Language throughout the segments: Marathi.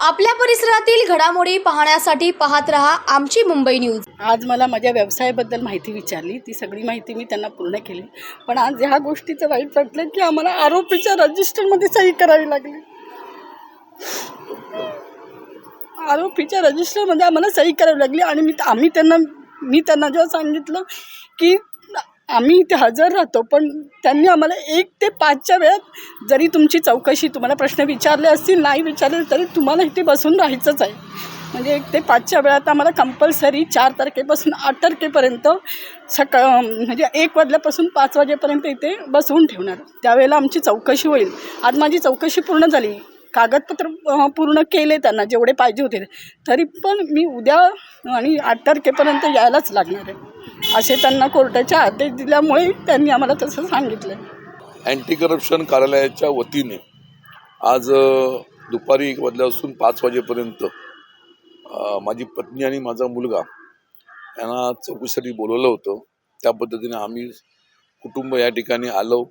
आपल्या परिसरातील घडामोडी पाहण्यासाठी पाहत रहा आमची मुंबई न्यूज. आज मला माझ्या व्यवसायाबद्दल माहिती विचारली. ती सगळी माहिती मी त्यांना पूर्ण केली. पण आज ह्या गोष्टीचं वाईट वाटलं की आम्हाला आरोपीच्या रजिस्टरमध्ये सही करावी लागली. आरोपीच्या रजिस्टरमध्ये आम्हाला सही करावी लागली आणि मी आम्ही त्यांना मी त्यांना जेव्हा सांगितलं की आम्ही इथे हजर राहतो पण त्यांनी आम्हाला एक ते पाचच्या वेळात जरी तुमची चौकशी तुम्हाला प्रश्न विचारले असतील नाही विचारले तरी तुम्हाला इथे बसून राहायचंच आहे. म्हणजे एक ते पाचच्या वेळात आम्हाला कंपल्सरी चार तारखेपासून आठ तारखेपर्यंत सकाळ म्हणजे एक वाजल्यापासून पाच वाजेपर्यंत इथे बसवून ठेवणार. त्यावेळेला आमची चौकशी होईल. आज माझी चौकशी पूर्ण झाली. कागदपत्र पूर्ण केले त्यांना जेवढे पाहिजे होते. तरी पण मी उद्या आणि आठ तारखेपर्यंत यायलाच लागणार आहे. असे त्यांना कोर्टाचे आदेश दिल्यामुळे त्यांनी आम्हाला तसं सांगितलं. अँटी करप्शन कार्यालयाच्या वतीने आज दुपारी एक वाजल्यापासून पाच वाजेपर्यंत माझी पत्नी आणि माझा मुलगा यांना चौकशीसाठी बोलवलं होतं. त्या पद्धतीने आम्ही कुटुंब या ठिकाणी आलो.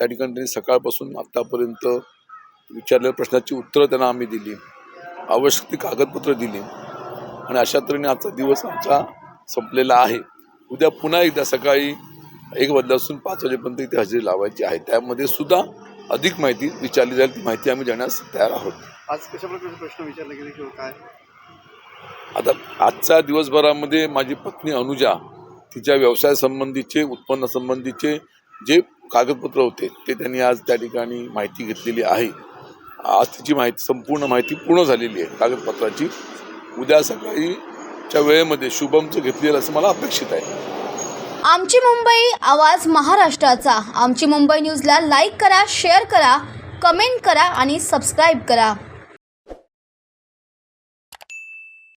त्या ठिकाणी त्यांनी सकाळपासून आत्तापर्यंत विचारलेल्या प्रश्नाची उत्तरं त्यांना आम्ही दिली. आवश्यक ती कागदपत्रं दिली. आणि अशा तऱ्हेने आजचा दिवस आमचा संपलेला आहे. उद्या पुन्हा एकदा सकाळी एक वाजल्यापासून पाच वाजेपर्यंत इथे हजेरी लावायची आहे. त्यामध्ये सुद्धा अधिक माहिती विचारली जाईल ती माहिती आम्ही देण्यास तयार आहोत. आज कशा प्रकारचे प्रश्न विचारले गेले किंवा काय? आता आजच्या दिवसभरामध्ये माझी पत्नी अनुजा तिच्या व्यवसाय संबंधीचे उत्पन्न संबंधीचे जे कागदपत्र होते ते त्यांनी आज त्या ठिकाणी माहिती घेतलेली आहे. आज तिची माहिती संपूर्ण माहिती पूर्ण झालेली आहे. कागदपत्राची. उद्या सकाळीच्या वेळेमध्ये शुभमचं घेतलेलं असं मला अपेक्षित आहे. आमची मुंबई आवाज महाराष्ट्राचा. आमची मुंबई न्यूजला लाईक करा शेअर करा कमेंट करा आणि सबस्क्राईब करा.